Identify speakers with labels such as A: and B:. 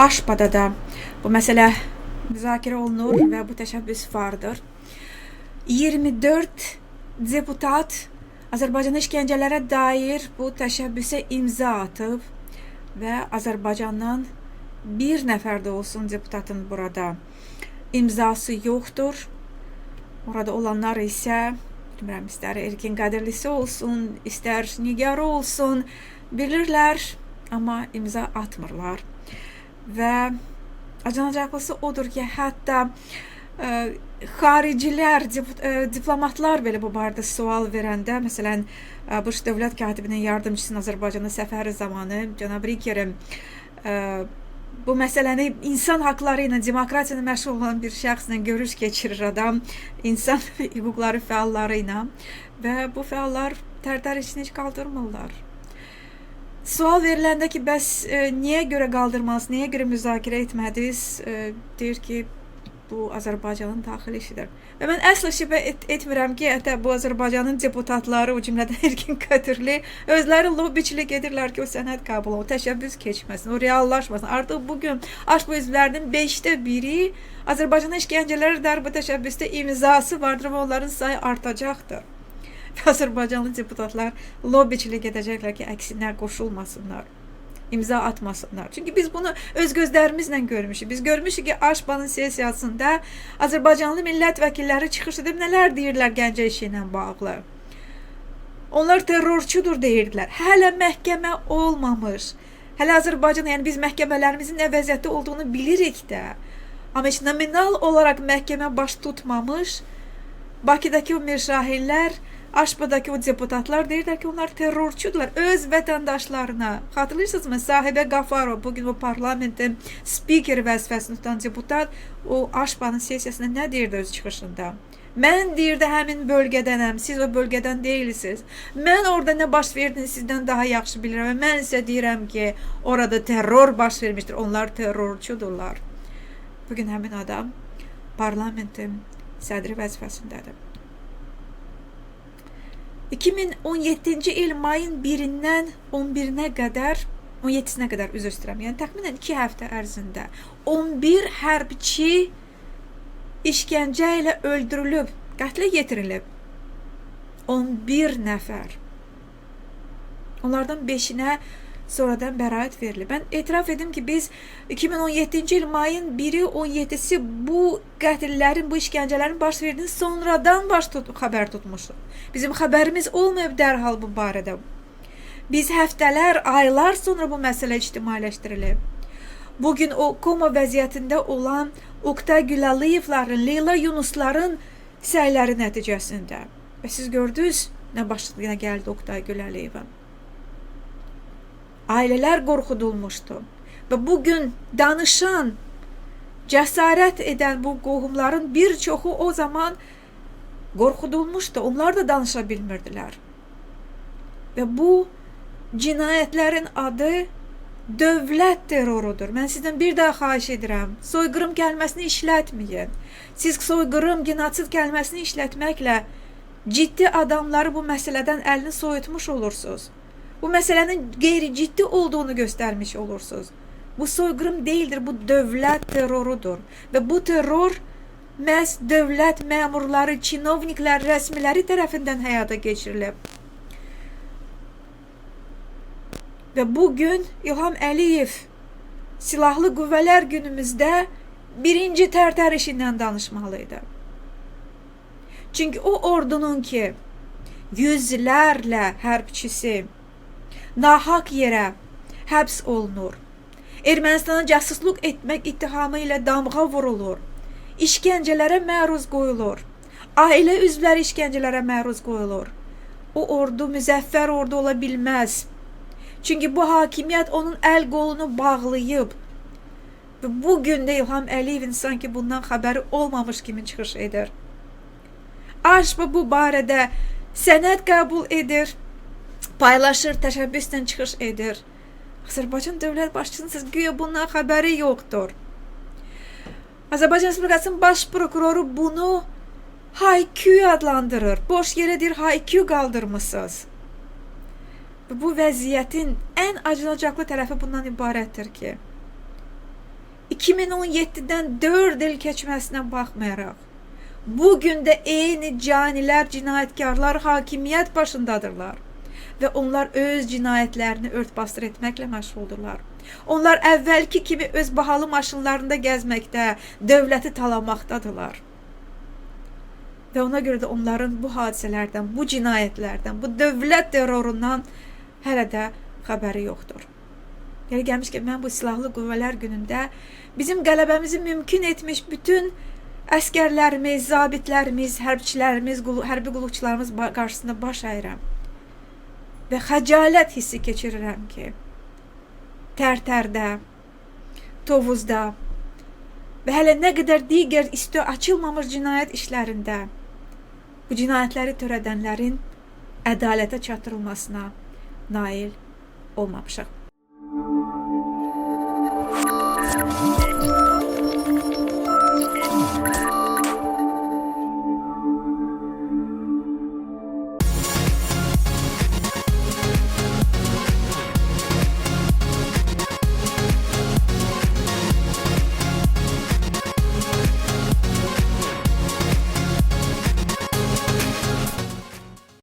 A: Aşpada da bu məsələ müzakirə olunur və bu təşəbbüs vardır. 24 deputat Azərbaycan işgəncələrə dair bu təşəbbüsə imza atıb və Azərbaycandan bir nəfər də olsun deputatın burada imzası yoxdur. Orada olanlar isə bilmirəm, istər Erkin Qədirlisi olsun, istər Nigarı olsun, bilirlər, amma imza atmırlar. Və acınacaqlısı odur ki, hətta ə, xaricilər, dip, ə, diplomatlar belə bu barədə sual verəndə, məsələn, ABŞ dövlət katibinin yardımçısının Azərbaycana səfəri zamanı cənab Rikerim ə, bu məsələni insan haqları ilə, demokratiya ilə məşğul olan bir şəxslə görüş keçirir adam, insan hüquqları fəalları ilə və bu fəallar tərtər işini heç qaldırmırlar. Sual veriləndə ki, bəs e, niyə görə qaldırmaz, niyə görə müzakirə etmədiniz? E, deyir ki, bu Azərbaycanın daxili işidir. Və mən əsla şübhə et, etmirəm ki, hətta bu Azərbaycanın deputatları, o cümlədən Erkin Qədirli özləri lobbiçilik edirlər ki, o sənəd qəbul olunsun, təşəbbüs keçməsin, o reallaşmasın. Artıq bu gün bu üzvlərinin 5də biri Azərbaycan işgəncələri darbe təşəbbüsdə imzası vardır və onların sayı artacaqdır. Və Azərbaycanlı deputatlar lobbiçilik edəcəklər ki, əksinə qoşulmasınlar imza atmasınlar. Çünki biz bunu öz gözlərimizlə görmüşük. Biz görmüşük ki, Aşbanın sessiyasında Azərbaycanlı millət vəkilləri çıxış edib nələr deyirlər Gəncə işi ilə bağlı. Onlar terrorçudur deyirdilər. Hələ məhkəmə olmamış. Hələ Azərbaycan, yəni biz məhkəmələrimizin nə vəziyyətdə olduğunu bilirik də. Amma heç nominal olaraq məhkəmə baş tutmamış Bakıdakı o mirşahillər Aşbadakı o deputatlar deyirlər ki, onlar terrorçudurlar öz vətəndaşlarına. Xatırlayırsınızmı? Sahibə Qafarov bugün o parlamentin spikeri vəzifəsini tutan deputat o Aşbanın sessiyasında nə deyirdi öz çıxışında? Mən deyirdi həmin bölgədənəm, siz o bölgədən deyilsiniz. Mən orada nə baş verdiyini sizdən daha yaxşı bilirəm mən isə deyirəm ki, orada terror baş vermişdir. Onlar terrorçudurlar. Bugün həmin adam parlamentin sədri vəzifəsindədir. 2017-ci il mayın 1-dən 11-nə qədər 17-sinə qədər üzr istəyirəm. Yəni təxminən 2 həftə ərzində 11 hərbçi işgəncə ilə öldürülüb, qətlə yetirilib. 11 nəfər. Onlardan 5-inə sonradan bəraət verilib. Mən etiraf edim ki, biz 2017-ci il mayın 1-i 17-si bu qətillərin, bu işgəncələrin baş verdiyini sonradan baş tut xəbər tutmuşuq. Bizim xəbərimiz olmayıb dərhal bu barədə. Biz həftələr, aylar sonra bu məsələ ictimailəşdirilib. Bugün o koma vəziyyətində olan Oktay Gülalıyevların, Leyla Yunusların səyləri nəticəsində. Və siz gördünüz nə başına gəldi Oktay Gülalıyevin ailələr qorxudulmuşdu. Və bu gün danışan, cəsarət edən bu qohumların bir çoxu o zaman qorxudulmuşdu. Onlar da danışa bilmirdilər. Və bu cinayətlərin adı dövlət terrorudur. Mən sizdən bir daha xahiş edirəm. Soyqırım kəlməsini işlətməyin. Siz soyqırım, genosid kəlməsini işlətməklə ciddi adamları bu məsələdən əlini soyutmuş olursunuz bu məsələnin qeyri-ciddi olduğunu göstərmiş olursunuz. Bu soyqırım deyildir, bu dövlət terrorudur. Və bu terror məhz dövlət məmurları, çinovniklər, rəsmiləri tərəfindən həyata keçirilib. Və bu gün İlham Əliyev silahlı qüvvələr günümüzdə birinci tərtər işindən danışmalıydı. Çünki o ordunun ki, yüzlərlə hərbçisi, nahaq yerə həbs olunur. Ermənistana casusluq etmək ittihamı ilə damğa vurulur. İşgəncələrə məruz qoyulur. Ailə üzvləri işgəncələrə məruz qoyulur. O ordu müzəffər ordu ola bilməz. Çünki bu hakimiyyət onun əl qolunu bağlayıb. Və bu gün də İlham Əliyevin sanki bundan xəbəri olmamış kimi çıxış edir. Aşba bu barədə sənəd qəbul edir paylaşır, təşəbbüslə çıxış edir. Azərbaycan dövlət başçısının siz güya bundan xəbəri yoxdur. Azərbaycan Respublikasının baş prokuroru bunu haykü adlandırır. Boş yerə deyir haykü qaldırmısınız. Bu vəziyyətin ən acınacaqlı tərəfi bundan ibarətdir ki, 2017-dən 4 il keçməsinə baxmayaraq, bu gün də eyni canilər, cinayətkarlar hakimiyyət başındadırlar və onlar öz cinayətlərini örtbasdır etməklə məşğuldurlar. Onlar əvvəlki kimi öz bahalı maşınlarında gəzməkdə, dövləti talamaqdadılar. Və ona görə də onların bu hadisələrdən, bu cinayətlərdən, bu dövlət terrorundan hələ də xəbəri yoxdur. Yeri gəlmiş ki, mən bu silahlı qüvvələr günündə bizim qələbəmizi mümkün etmiş bütün əskərlərimiz, zabitlərimiz, hərbçilərimiz, qulu- hərbi qulluqçularımız qarşısında baş əyirəm. Və xəcalət hissi keçirirəm ki, Tərtərdə, Tovuzda və hələ nə qədər digər üstü açılmamış cinayət işlərində bu cinayətləri törədənlərin ədalətə çatdırılmasına nail olmamışıq.